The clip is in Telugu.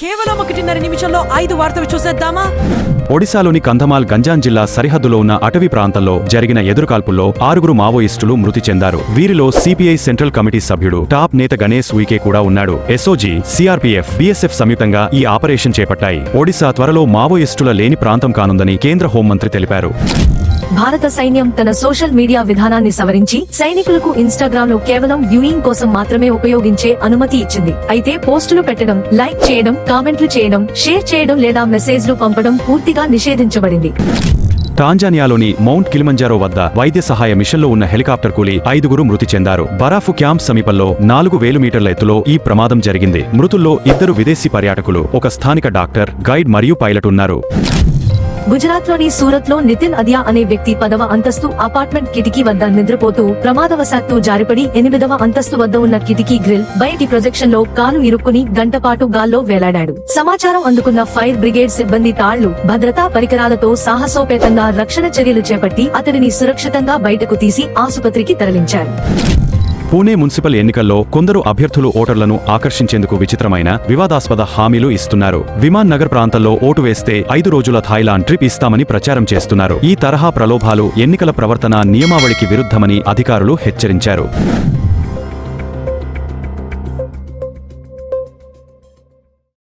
కేవలం ఒకటిన్నర నిమిషంలో ఐదు వార్తలు చూసేద్దామా? ఒడిశాలోని కంధమాల్ గంజాం జిల్లా సరిహద్దులో ఉన్న అటవీ ప్రాంతంలో జరిగిన ఎదురుకాల్పుల్లో ఆరుగురు మావోయిస్టులు మృతి చెందారు. వీరిలో సిపిఐ సెంట్రల్ కమిటీ సభ్యుడు టాప్ నేత గణేష్ ఉయికే కూడా ఉన్నాడు. ఎస్ఓజీ సిఆర్పీఎఫ్ బీఎస్ఎఫ్ సంయుక్తంగా ఈ ఆపరేషన్ చేపట్టాయి. ఒడిశా త్వరలో మావోయిస్టుల లేని ప్రాంతం కానుందని కేంద్ర హోంమంత్రి తెలిపారు. భారత సైన్యం తన సోషల్ మీడియా విధానాన్ని సవరించి సైనికులకు ఇన్స్టాగ్రామ్లో కేవలం వ్యూయింగ్ కోసం మాత్రమే ఉపయోగించే అనుమతి ఇచ్చింది. అయితే పోస్టులు పెట్టడం లైక్ చేయడం కామెంట్లు చేయడం షేర్ చేయడం లేదా మెసేజ్లు పంపడం పూర్తిగా నిషేధించబడింది. టాంజానియాలోని మౌంట్ కిలిమంజారో వద్ద వైద్య సహాయ మిషన్లో ఉన్న హెలికాప్టర్ కూలి ఐదుగురు మృతి చెందారు. బరాఫు క్యాంప్ సమీపంలో నాలుగు వేలు మీటర్ల ఎత్తులో ఈ ప్రమాదం జరిగింది. మృతుల్లో ఇద్దరు విదేశీ పర్యాటకులు ఒక స్థానిక డాక్టర్ గైడ్ మరియు పైలట్ ఉన్నారు. గుజరాత్లోని సూరత్లో నితిన్ అదియా అనే వ్యక్తి పదవ అంతస్తు అపార్ట్మెంట్ కిటికీ వద్ద నిద్రపోతూ ప్రమాదవశాత్తు జారిపడి ఎనిమిదవ అంతస్తు వద్ద ఉన్న కిటికీ గ్రిల్ బయటి ప్రొజెక్షన్లో కాలు ఇరుక్కుని గంటపాటు గాల్లో వేలాడాడు. సమాచారం అందుకున్న ఫైర్ బ్రిగేడ్ సిబ్బంది తాళ్ళు భద్రతా పరికరాలతో సాహసోపేతంగా రక్షణ చర్యలు చేపట్టి అతడిని సురక్షితంగా బయటకు తీసి ఆసుపత్రికి తరలించారు. పూణే మున్సిపల్ ఎన్నికల్లో కొందరు అభ్యర్థులు ఓటర్లను ఆకర్షించేందుకు విచిత్రమైన వివాదాస్పద హామీలు ఇస్తున్నారు. విమాన్ నగర్ ప్రాంతంలో ఓటు వేస్తే ఐదు రోజుల థాయిలాండ్ ట్రిప్ ఇస్తామని ప్రచారం చేస్తున్నారు. ఈ తరహా ప్రలోభాలు ఎన్నికల ప్రవర్తన నియమావళికి విరుద్ధమని అధికారులు హెచ్చరించారు.